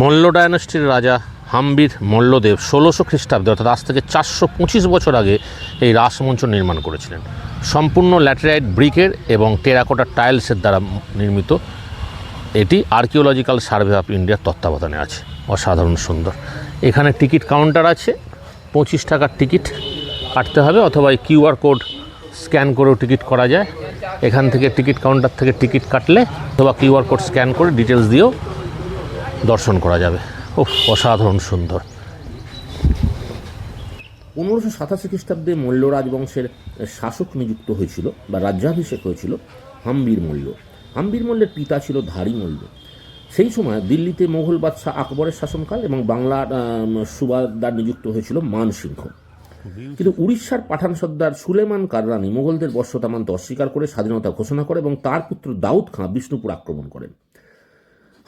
মল্ল ডায়নাস্টির রাজা হাম্বির মল্লদেব ষোলোশো খ্রিস্টাব্দে, অর্থাৎ আজ থেকে চারশো পঁচিশ বছর আগে এই রাসমঞ্চ নির্মাণ করেছিলেন। সম্পূর্ণ ল্যাটেরাইট ব্রিকের এবং টেরাকোটা টাইলসের দ্বারা নির্মিত। এটি আর্কিওলজিক্যাল সার্ভে অফ ইন্ডিয়ার তত্ত্বাবধানে আছে। অসাধারণ সুন্দর। এখানে টিকিট কাউন্টার আছে। পঁচিশ টাকার টিকিট কাটতে হবে অথবা কিউআর কোড স্ক্যান করেও টিকিট করা যায়। এখান থেকে টিকিট কাউন্টার থেকে টিকিট কাটলে অথবা কিউআর কোড স্ক্যান করে ডিটেলস দিয়েও দর্শন করা যাবে। ও অসাধারণ সুন্দর। পনেরোশো সাতাশি খ্রিস্টাব্দে মল্ল রাজবংশের শাসক নিযুক্ত হয়েছিল বা রাজ্যাভিষেক হয়েছিল হাম্বির মল্ল। হাম্বির মল্লের পিতা ছিল ধারী মল্ল। সেই সময় দিল্লিতে মোগল বাদশাহ আকবরের শাসনকাল এবং বাংলার সুবাদার নিযুক্ত হয়েছিল মানসিংহ কিন্তু উড়িষ্যার পাঠান সর্দার সুলেমান কাররানি মোগলদের বর্ষতামান্ত অস্বীকার করে স্বাধীনতা ঘোষণা করে এবং তার পুত্র দাউদ খাঁ বিষ্ণুপুর আক্রমণ করেন।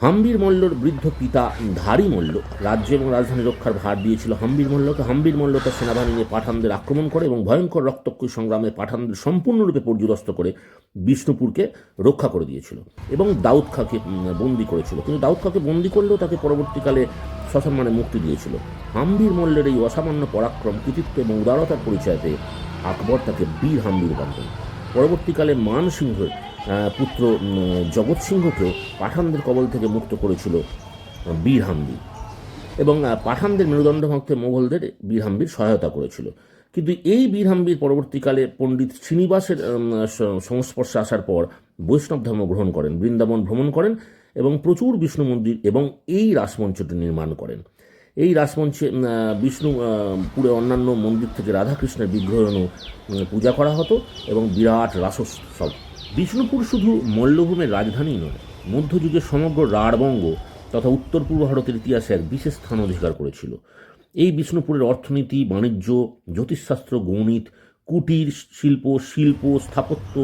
হাম্বির মল্লর বৃদ্ধ পিতা ধারী মল্ল। রাজ্য এবং রাজধানী রক্ষার ভার দিয়েছিল হাম্বির মল্লকে। হাম্বির মল্ল তার সেনাবাহিনী নিয়ে পাঠানদের আক্রমণ করে এবং ভয়ঙ্কর রক্তক্ষয়ী সংগ্রামে পাঠানদের সম্পূর্ণরূপে পর্যুদস্ত করে বিষ্ণুপুরকে রক্ষা করে দিয়েছিল এবং দাউদ খাঁকে বন্দি করেছিল। কিন্তু দাউদ খাঁকে বন্দি করলেও তাকে পরবর্তীকালে সসম্মানে মুক্তি দিয়েছিল। হাম্বির মল্লের এই অসামান্য পরাক্রম, কৃতিত্ব এবং উদারতার পরিচয় পেয়ে আকবর তাকে বীর হাম্বির বান্ধব পরবর্তীকালে মানসিংহের পুত্র জগৎ সিংহকে পাঠানদের কবল থেকে মুক্ত করেছিল বীরহাম্বি। এবং পাঠানদের মেরুদণ্ড ভাঙতে মোগলদের বীরহাম্বির সহায়তা করেছিল। কিন্তু এই বীরহাম্বির পরবর্তীকালে পণ্ডিত শ্রীনিবাসের সংস্পর্শে আসার পর বৈষ্ণব ধর্ম গ্রহণ করেন, বৃন্দাবন ভ্রমণ করেন এবং প্রচুর বিষ্ণু মন্দির এবং এই রাসমঞ্চটি নির্মাণ করেন। এই রাসমঞ্চে বিষ্ণু পুরে অন্যান্য মন্দির থেকে রাধাকৃষ্ণের বিগ্রহণও পূজা করা হতো এবং বিরাট রাসোৎসব বিষ্ণুপুর শুধু মল্লভূমের রাজধানী নয়, মধ্যযুগে সমগ্র রাঢ়বঙ্গ তথা উত্তর পূর্ব ভারতের ইতিহাসে এক বিশেষ স্থান অধিকার করেছিল। এই বিষ্ণুপুরের অর্থনীতি, বাণিজ্য, জ্যোতিষশাস্ত্র, গণিত, কুটির, শিল্প শিল্প, স্থাপত্য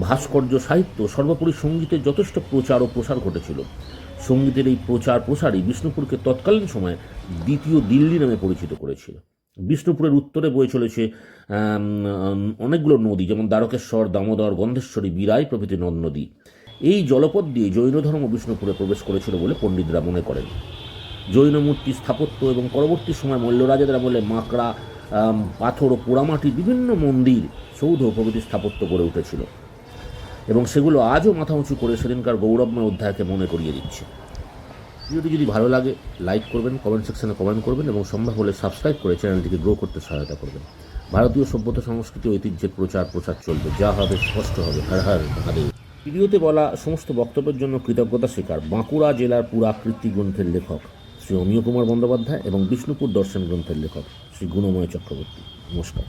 ভাস্কর্য, সাহিত্য, সর্বোপরি সঙ্গীতের যথেষ্ট প্রচার ও প্রসার ঘটেছিল। সঙ্গীতের এই প্রচার প্রসারই বিষ্ণুপুরকে তৎকালীন সময়ে দ্বিতীয় দিল্লি নামে পরিচিত করেছিল। বিষ্ণুপুরের উত্তরে বয়ে চলেছে অনেকগুলো নদী, যেমন দ্বারকেশ্বর, দামোদর গন্ধেশ্বরী বিরাই প্রভৃতি নদ নদী। এই জলপথ দিয়ে জৈন ধর্ম বিষ্ণুপুরে প্রবেশ করেছিল বলে পণ্ডিতরা মনে করেন। জৈন মূর্তি স্থাপত্য এবং পরবর্তী সময় মল্লরাজাদের আমলে মাকড়া পাথর ও পোড়ামাটি বিভিন্ন মন্দির, সৌধ প্রভৃতি স্থাপত্য গড়ে উঠেছিল। এবং সেগুলো আজও মাথা উঁচু করে সেদিনকার গৌরবময় অধ্যায়কে মনে করিয়ে দিচ্ছে। ভিডিওটি যদি ভালো লাগে লাইক করবেন কমেন্ট সেকশনে কমেন্ট করবেন এবং সম্ভব হলে সাবস্ক্রাইব করে চ্যানেলটিকে গ্রো করতে সহায়তা করবেন। ভারতীয় সভ্যতা, সংস্কৃতি ঐতিহ্যের প্রচার, প্রসার চলবে। যা হবে স্পষ্ট হবে। হর হর মহাদেব। ভিডিওতে বলা সমস্ত বক্তব্যের জন্য কৃতজ্ঞতা স্বীকার। বাঁকুড়া জেলার পুরাকৃতি গ্রন্থের লেখক শ্রী অমিয় কুমার বন্দ্যোপাধ্যায় এবং বিষ্ণুপুর দর্শন গ্রন্থের লেখক শ্রী গুণময় চক্রবর্তী। নমস্কার।